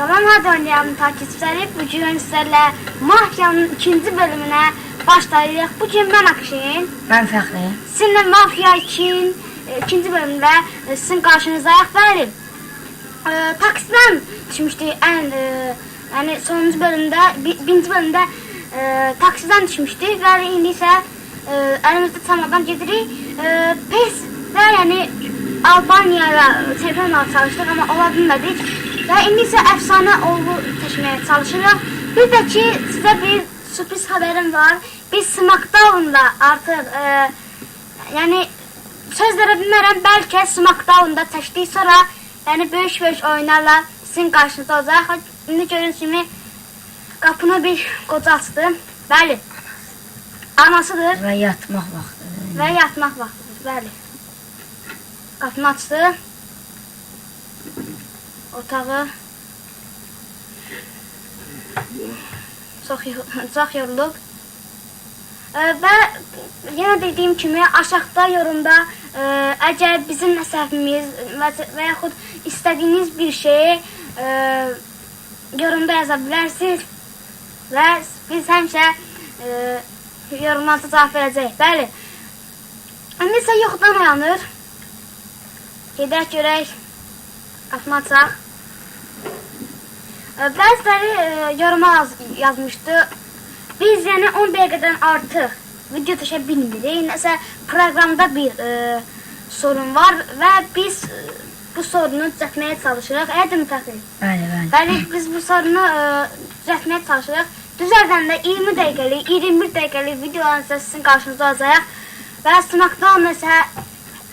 Salam hadi oynayalım takipçileri. Bugün sizlerle Mafya'nın ikinci bölümüne başlayırıq. Bugün ben Akşin. Ben Fəxri. Sizinle Mafya 2'nin e, ikinci bölümünde e, sizin karşınızdayıq. Bəli. E, taksiden düşmüşdü en e, yani sonuncu bölümde, bi- birinci bölümde e, taksiden düşmüşdü. Bəli, indi isə e, əlimizdə çamadan gedirik. E, pes və yəni Albaniyaya çempion olmağa çalışdıq, amma ola bilmədik. Və indi isə əfsanə oğlu təşməyə çalışırıq. Bir də ki, sizə bir sürpriz xəbərim var. Biz Smackdown-da artıq e, yəni söz verə bilmərəm, bəlkə Smackdown-da sonra yəni böyük-böyük oyunlarla sizin qarşınızda olacaq. İndi gördüyünüz kimi qapını bir qoca açdı. Bəli. Anasıdır Və yatmaq vaxtıdır. və yatmaq vaxtıdır. Bəli. Qapını açdı. Otağı. Ə, Və yenə dediyim kimi aşağıda yorumda ə, əgər bizim səhvimiz və- yaxud istədiyiniz bir şeyi ə, yorumda yaza bilərsiniz biz həmişə ə, yorumlarda cavab verəcəyik. Bəli. İndi isə yoxdan oyanır. Gedək. Açaq. Ə, Bəziləri ə, yoruma yaz, yazmışdı. Biz yəni 10 dəqiqədən artıq video çəkə bilmirik. Nəsə proqramda bir ə, sorun var və biz ə, bu sorunu düzəltməyə çalışırıq. Elədirmi Fəxri? Bəli, bəli. Bəli, biz bu sorunu ə, düzəltməyə çalışırıq. Düzəldəndə 20 dəqiqəlik, 21 dəqiqəlik videoların sizin qarşınızda olacaq. Və Smackdown isə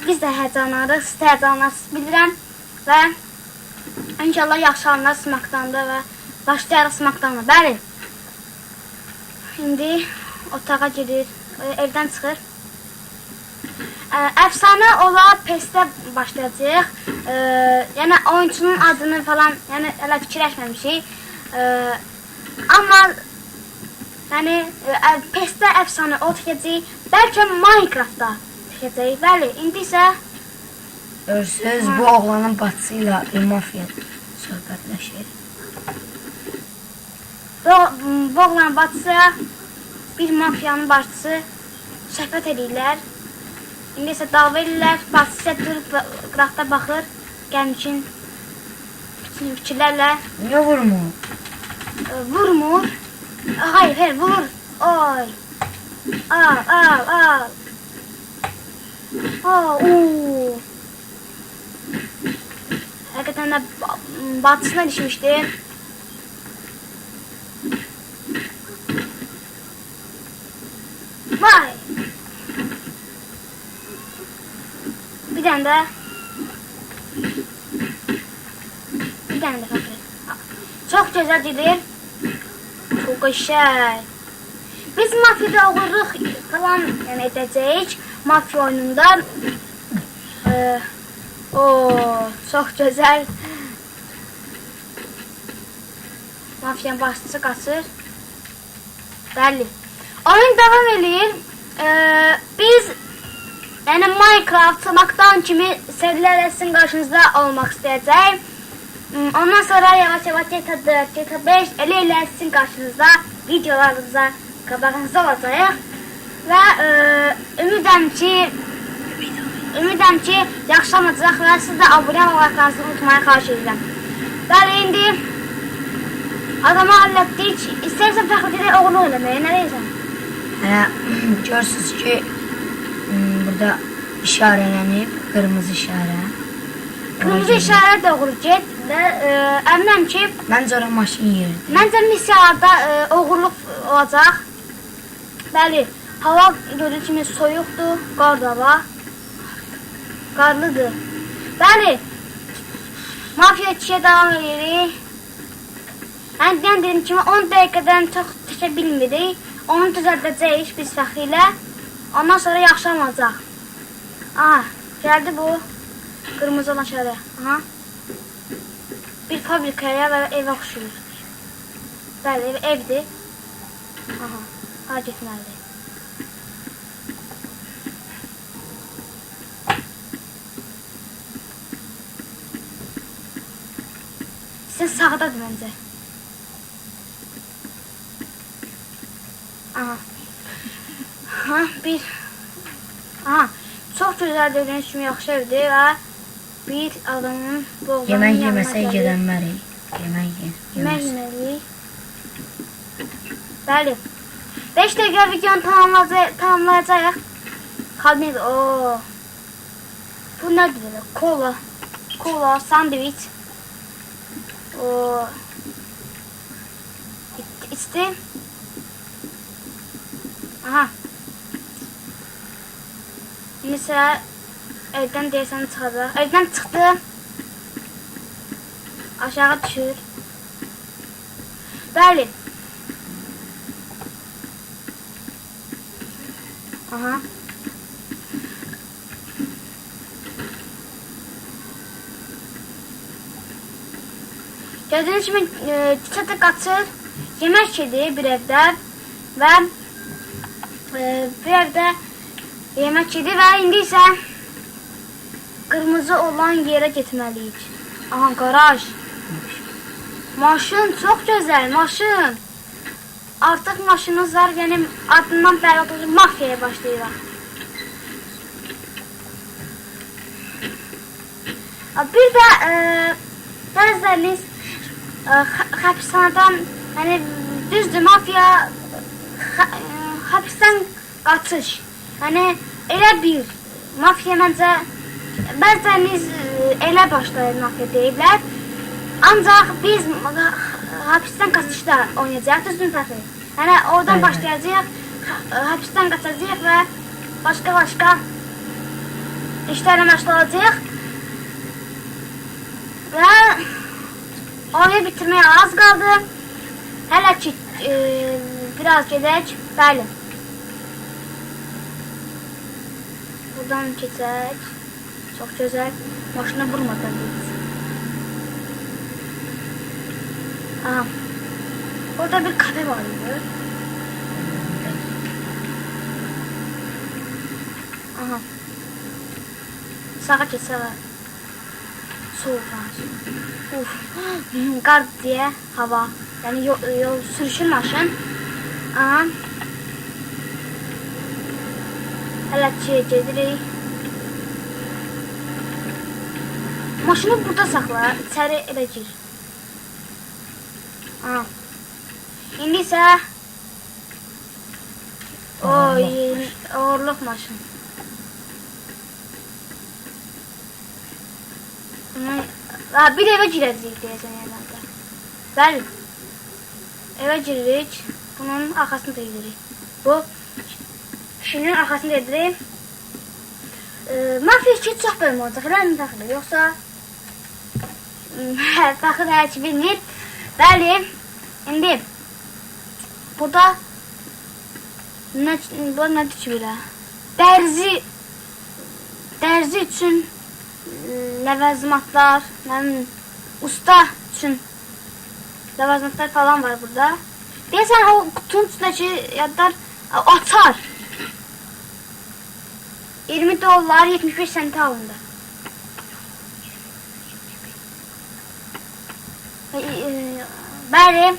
biz də həyəcanlanırıq, siz də həyəcanlarsınız bilirəm. Və inşallah yaxşı anlar Smackdown-da və başlayarıq Smackdown-da. Bəli. İndi otağa girir, ə, evdən çıxır. Ə, Əfsanə ola PES-də başlayacağıq. Ə, yəni oyunçunun adını falan, yəni hələ fikirləşməmişik. Ə, amma yəni ə, PES-də əfsanə o tikəcək, bəlkə Minecraft-da. Bəli, indi isə Görürsünüz, bu oğlanın bacısı ilə bir mafiya söhbətləşir. bu, bu oğlan bacısı bir mafiyanın başçısı söhbət edirlər. İndi isə dava edirlər. Bacısı isə durub qıraqda baxır. Gəlmişin fikirlərlə Niyə vurmur? vurmur. Hayır, hayır vur. Oy. Al, al, al. Aa, oo. Hakikaten de ba- batısına düşmüştü. Vay. Bir tane de. Bir tane fakir. Çok güzel gelir. Çok qəşəng. Biz mafiyada oğurluq falan yəni edəcəyik. Mafiya oyununda. Ee, o çox gözəl. Mafiyanın başçısı qaçır. Bəli. Oyun davam eləyir. Ee, biz yəni Minecraft, Smackdown kimi serilərlə sizin qarşınızda olmaq istəyəcək. Hmm, Ondan sonra yavaş yavaş GTA 4, GTA 5 elə elə sizin qarşınızda videolarınıza qabağınızda olacaq. Və e, ki ümidəm ki yaxşı olacaq və siz də abunə olmaqlarınızı unutmayın xahiş edirəm. Bəli indi adamı halletdik. İstərsən fəxrədə oğlu eləməyə, nə deyirsən? Hə, görürsünüz ki, burada işarələnib, qırmızı işarə. Kırmızı işarə doğru get və e, əminəm ki Məncə ora maşın yeridir. Məncə missiyalarda e, oğurluq olacaq. Bəli, hava gördüyünüz kimi soyuqdur, qar da var. Qarlıdır. Bəli. Mafiya 2-yə davam edirik. Mən deyən dediyim kimi 10 dəqiqədən çox çəkə bilmirik. Onu düzəldəcəyik biz fəxri ilə. Ondan sonra yaxşı olacaq. Aha, gəldi bu. Qırmızı olan şərə. Aha. Bir fabrikaya və evə oxşuyur. Bəli, ev, evdir. Aha, ha getməlidir. Yəni sağdadır məncə. Aha. Ha, bir. Aha. Çox gözəl dediyiniz kimi yaxşı evdir və bir adamın bu oğlanın Yemək yanına yeməsə gəlir. gedənmərik. Yemək ye. Yemək yeməsə. yeməliyik. Bəli. 5 dəqiqə videonu tamamlayacaq, tamamlayacağıq. Kalmayız. Oo. Bu nədir belə? Kola. Kola, sandviç. İçdi. Aha. İsə evdən deyəsən çıxacaq. Evdən çıxdı. Aşağı düşür. Bəli. Aha. Gördüğünüz kimi e, çatı qaçır, yemək yedi bir evdə və e, bir evdə yemək yedi və indi isə qırmızı olan yerə getməliyik. Aha, qaraj. Maşın çox gözəl, maşın. Artıq maşınımız var, yəni adından bəlli olur, mafiyaya başlayırıq. Bir də e, bəziləriniz xə- həbsxanadan, yəni düzdür, mafiya e, həbsdən qaçış. Yəni elə bir mafiya məncə bəziləriniz e, elə başlayır mafiya deyiblər. Ancaq biz hapisten kaçışda oynayacağıq, düzdür Fəxri? Yəni oradan başlayacağıq, hə- hapisten qaçacağıq və başqa-başqa işlərlə məşğul olacağıq. Oyunu bitirməyə az qaldı. Hələ ki e, biraz gedək. Bəli. Buradan keçək. Çox gözəl. Maşına vurmadan gedəcək. Aha. Orada bir kafe vardı. Aha. Sağa geç sağa. Soğuk var. Uf. Qar diye hava. Yani yol, yol sürüşür maşın. Aha. Ki gedirik. Maşını burada saxla, içəri gir. Aha. İndi isə Oy, oğurluq maşın. Ha, bir evə girəcəyik deyəsən yerlərdə. Bəli. Evə giririk. Bunun arxasını da edirik. Bu kişinin arxasını da edirik. E, Mafiya ki çox bölüm olacaq. Elə mi fəxri? Yoxsa fəxri hər ki bilmir. Bəli. İndi burada nə bu nədir ki belə? Dərzi dərzi üçün ləvazimatlar, mənim usta üçün ləvazimatlar falan var burada. Deyəsən o qutunun üstündəki yadlar açar. 20 dollar 75 sent alındı. E, Bəli.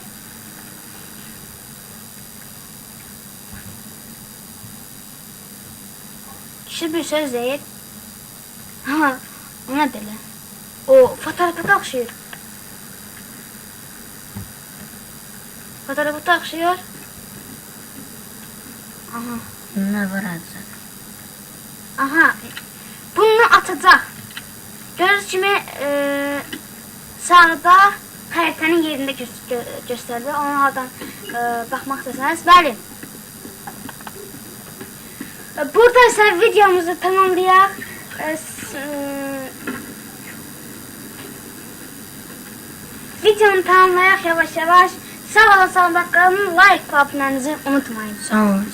Kişi bir söz deyir. Nə belə? O fotoğrafata oxşayır. Fotoğrafata oxşayır. Aha. Var azca? Aha. Bunu atacaq. Gördüyünüz kimi e, sağda xəritənin yerində gö gö göstərilir. Ona oradan e, baxmaq istəsəniz. Bəli. E, Burada isə videomuzu tamamlayaq. E, videonu tamamlayaq yavaş yavaş. Sağ olun, olun. Like abunənizi unutmayın. Sağ olun.